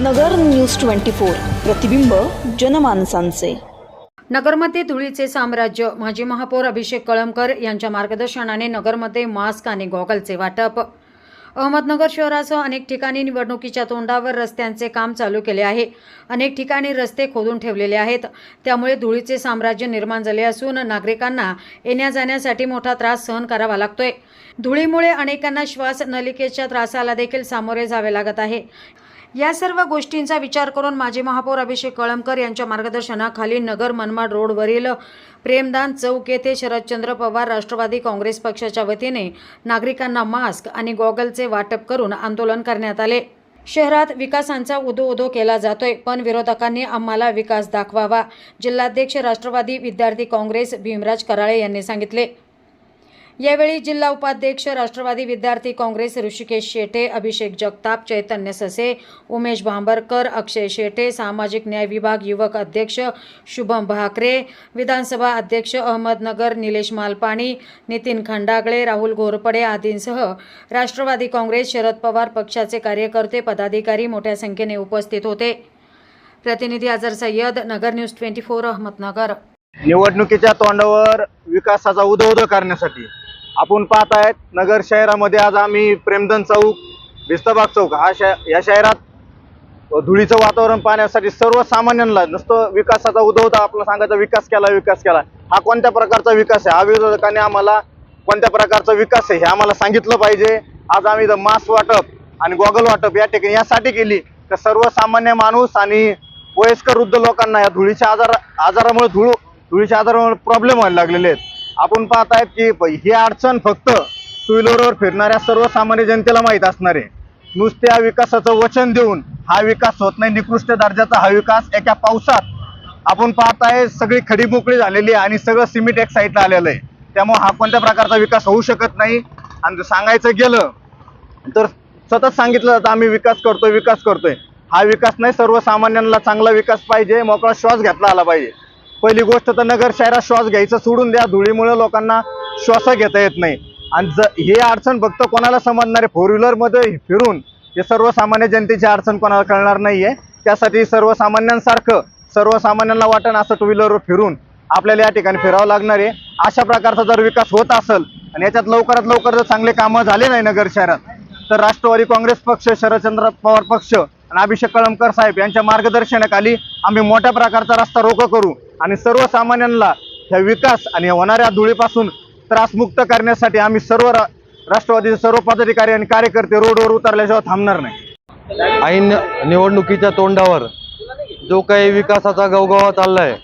नगर news twenty four प्रतिबिंब जनमानसांचे. नगरमध्ये धुळीचे साम्राज्य माजी महापौर अभिषेक कळमकर यांच्या मार्गदर्शनाने नगरमध्ये मास्क आणि गॉगलचे वाटप. अहमदनगर शहरासह अनेक ठिकाणी निवडणुकीच्या तोंडावर रस्त्यांचे काम चालू केले आहे. अनेक ठिकाणी रस्ते खोदून ठेवलेले आहेत. त्यामुळे धुळीचे साम्राज्य निर्माण झाले असून नागरिकांना येण्या जाण्यासाठी मोठा त्रास सहन करावा लागतोय. धुळीमुळे अनेकांना श्वास नलिकेच्या त्रासाला देखील सामोरे जावे लागत आहे. या सर्व गोष्टींचा विचार करून माजी महापौर अभिषेक कळमकर यांच्या मार्गदर्शनाखाली नगर मनमाड रोडवरील प्रेमदान चौक येथे शरदचंद्र पवार राष्ट्रवादी काँग्रेस पक्षाच्या वतीने नागरिकांना मास्क आणि गॉगलचे वाटप करून आंदोलन करण्यात आले. शहरात विकासांचा उदो उदो केला जातोय पण विरोधकांनी आम्हाला विकास दाखवावा जिल्हाध्यक्ष राष्ट्रवादी विद्यार्थी काँग्रेस भीमराज कराळे यांनी सांगितले. यावेळी जिल्हा उपाध्यक्ष राष्ट्रवादी विद्यार्थी काँग्रेस ऋषिकेश शेटे अभिषेक जगताप चैतन्य ससे उमेश भांबरकर अक्षय शेटे सामाजिक न्याय विभाग युवक अध्यक्ष शुभम भाकरे विधानसभा अध्यक्ष अहमदनगर निलेश मालपाणी नितीन खंडागळे राहुल घोरपडे आदींसह राष्ट्रवादी काँग्रेस शरद पवार पक्षाचे कार्यकर्ते पदाधिकारी मोठ्या संख्येने उपस्थित होते. प्रतिनिधी Ajar Sayyad Nagar news twenty four Ahmednagar. निवडणुकीच्या तोंडावर विकासाचा उदो करण्यासाठी आपण पाहत आहेत नगर शहरामध्ये आज आम्ही प्रेमधन चौक भिस्तबाग चौक हा शह या शहरात धुळीचं वातावरण पाहण्यासाठी सर्वसामान्यांना नुसतं विकासाचा उदो आपला सांगायचा विकास केला विकास केला. हा कोणत्या प्रकारचा विकास आहे? हा विरोधकांनी आम्हाला कोणत्या प्रकारचा विकास आहे हे आम्हाला सांगितलं पाहिजे. आज आम्ही इथं मास्क वाटप आणि गॉगल वाटप या ठिकाणी यासाठी केली. तर सर्वसामान्य माणूस आणि वयस्कर वृद्ध लोकांना या धुळीच्या आजार आजारामुळे धुळ धुळीच्या आजारामुळे प्रॉब्लेम व्हायला लागलेले आहेत. आपण पाहत आहेत की ही अडचण फक्त टू व्हीलरवर फिरणाऱ्या सर्वसामान्य जनतेला माहीत असणार आहे. नुसत्या विकासाचं वचन देऊन हा विकास होत नाही निकृष्ट दर्जाचा हा विकास एका पावसात आपण पाहत आहे सगळी खडी मोकळी झालेली आहे आणि सगळं सिमेंट एक साईडला आलेलं आहे. त्यामुळे हा कोणत्या प्रकारचा विकास होऊ शकत नाही? आणि सांगायचं गेलं तर सतत सांगितलं जातं आम्ही विकास करतोय विकास करतोय. हा विकास नाही सर्वसामान्यांना चांगला विकास पाहिजे मोकळा श्वास घेतला आला पाहिजे. पहिली गोष्ट तर नगर शहरात श्वास घ्यायचं सोडून द्या. धुळीमुळे लोकांना श्वास घेता येत नाही. आणि ज हे अडचण फक्त कोणाला समजणार आहे? फोर व्हीलरमध्ये फिरून हे सर्वसामान्य जनतेची अडचण कोणाला कळणार नाहीये. त्यासाठी सर्वसामान्यांसारखं सर्वसामान्यांना वाटण असं टू व्हीलरवर फिरून आपल्याला या ठिकाणी फिरावं लागणार आहे. अशा प्रकारचा जर विकास होत असेल आणि याच्यात लवकरात लवकर जर चांगले कामं झाले नाही नगर शहरात तर राष्ट्रवादी काँग्रेस पक्ष शरदचंद्र पवार पक्ष आणि अभिषेक कळमकर साहेब यांच्या मार्गदर्शनाखाली आम्ही मोठ्या प्रकारचा रस्ता रोको करू आणि सर्वसामान्यांना ह्या विकास आणि होणाऱ्या धुळीपासून त्रासमुक्त करण्यासाठी आम्ही सर्व राष्ट्रवादीचे सर्व पदाधिकारी आणि कार्यकर्ते रोडवर उतरल्याशिवाय थांबणार नाही. ऐन निवडणुकीच्या तोंडावर जो काही विकासाचा गवगवा चाललाय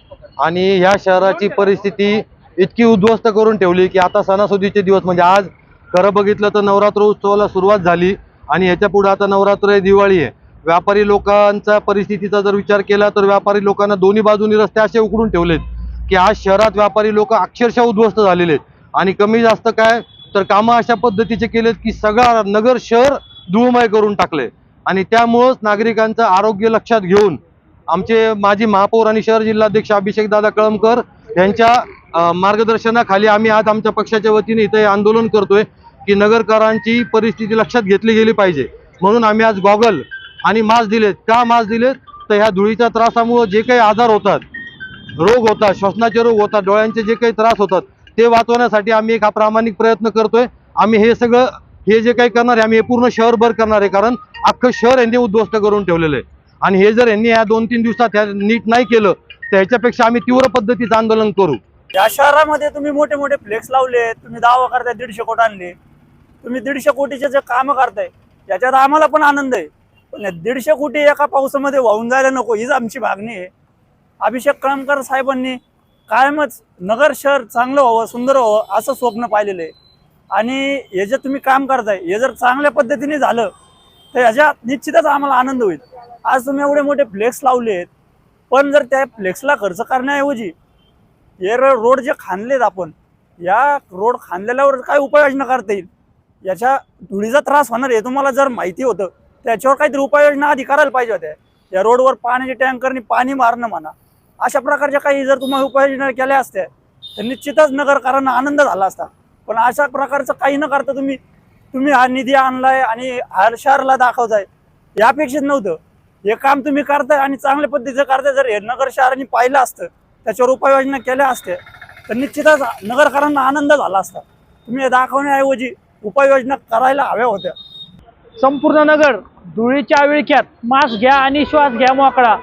आणि ह्या शहराची परिस्थिती इतकी उद्ध्वस्त करून ठेवली की आता सणासुदीचे दिवस म्हणजे आज खरं बघितलं तर नवरात्र उत्सवाला सुरुवात झाली आणि ह्याच्या पुढे आता नवरात्र आहे दिवाळी आहे. व्यापारी लोकांचा परिस्थितीचा जर विचार केला तर व्यापारी लोकांना दोन्ही बाजूनी रस्ते असे उकडून ठेवलेत की आज शहरात व्यापारी लोक अक्षरशः उद्ध्वस्त झालेले आहेत. आणि कमी जास्त काय तर कामं अशा पद्धतीचे केलेत की सगळा नगर शहर धुळमय करून टाकले. आणि त्यामुळंच नागरिकांचं आरोग्य लक्षात घेऊन आमचे माजी महापौर आणि शहर जिल्हाध्यक्ष अभिषेकदादा कळमकर यांच्या मार्गदर्शनाखाली आम्ही आज आमच्या पक्षाच्या वतीने इथे आंदोलन करतोय की नगरकरांची परिस्थिती लक्षात घेतली गेली पाहिजे. म्हणून आम्ही आज गॉगल आणि मास्क दिलेत. का मास्क दिलेत? तर ह्या धुळीच्या त्रासामुळं जे काही आजार होतात रोग होतात श्वसनाचे रोग होतात डोळ्यांचे जे काही त्रास होतात ते वाचवण्यासाठी आम्ही एक हा प्रामाणिक प्रयत्न करतोय. आम्ही हे सगळं हे जे काही करणार आहे आम्ही हे पूर्ण शहरभर करणार आहे कारण अख्खं शहर यांनी उद्ध्वस्त करून ठेवलेलं आहे. आणि हे जर यांनी या दोन तीन दिवसात ह्या नीट नाही केलं तर ह्याच्यापेक्षा आम्ही तीव्र पद्धतीचं आंदोलन करू. या शहरामध्ये तुम्ही मोठे मोठे फ्लेक्स लावले तुम्ही दावा करताय दीडशे कोटी आणले. तुम्ही दीडशे कोटीचे जे काम करताय याच्यात आम्हाला पण आनंद आहे. पण दीडशे कोटी एका पावसामध्ये वाहून जायला नको हीच आमची मागणी आहे. अभिषेक कळमकर साहेबांनी कायमच नगर शहर चांगलं व्हावं सुंदर व्हावं असं स्वप्न पाहिलेलं आहे. आणि हे जे तुम्ही काम करताय हे जर चांगल्या पद्धतीने झालं तर ह्याच्यात निश्चितच आम्हाला आनंद होईल. आज तुम्ही एवढे मोठे फ्लेक्स लावले आहेत पण जर त्या फ्लेक्सला खर्च करण्याऐवजी हे रोड जे खाणलेत आपण या रोड खाणलेल्यावर काय उपाययोजना करता येईल? याच्या धुळीचा त्रास होणार हे तुम्हाला जर माहिती होतं त्याच्यावर काहीतरी उपाययोजना आधी करायला पाहिजे होत्या. या रोडवर पाण्याच्या टँकरनी पाणी मारणं म्हणा अशा प्रकारच्या काही जर तुम्हाला उपाययोजना केल्या असत्या तर निश्चितच नगरकरांना आनंद झाला असता. पण अशा प्रकारचं काही न करता तुम्ही तुम्ही हा निधी आणलाय आणि हर शहराला दाखवताय. यापेक्षित नव्हतं. हे काम तुम्ही करताय आणि चांगल्या पद्धतीचं करताय. जर हे नगर शहरांनी पाहिलं असतं त्याच्यावर उपाययोजना केल्या असत्या तर निश्चितच नगरकरांना आनंद झाला असता. तुम्ही हे दाखवण्याऐवजी उपाययोजना करायला हव्या होत्या. संपूर्ण नगर धुळीच्या विळख्यात. मास्क घ्या आणि श्वास घ्या मोकळा.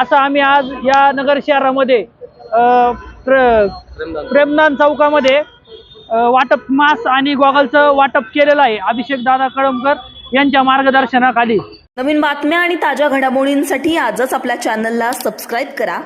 असं आम्ही आज या नगर शहरामध्ये प्र प्रेमदान चौकामध्ये वाटप मास्क आणि गॉगलचं वाटप केलेलं आहे. अभिषेक दादा कळमकर यांच्या मार्गदर्शनाखाली. नवीन बातम्या आणि ताज्या घडामोडींसाठी आजच आपल्या चॅनलला सबस्क्राईब करा.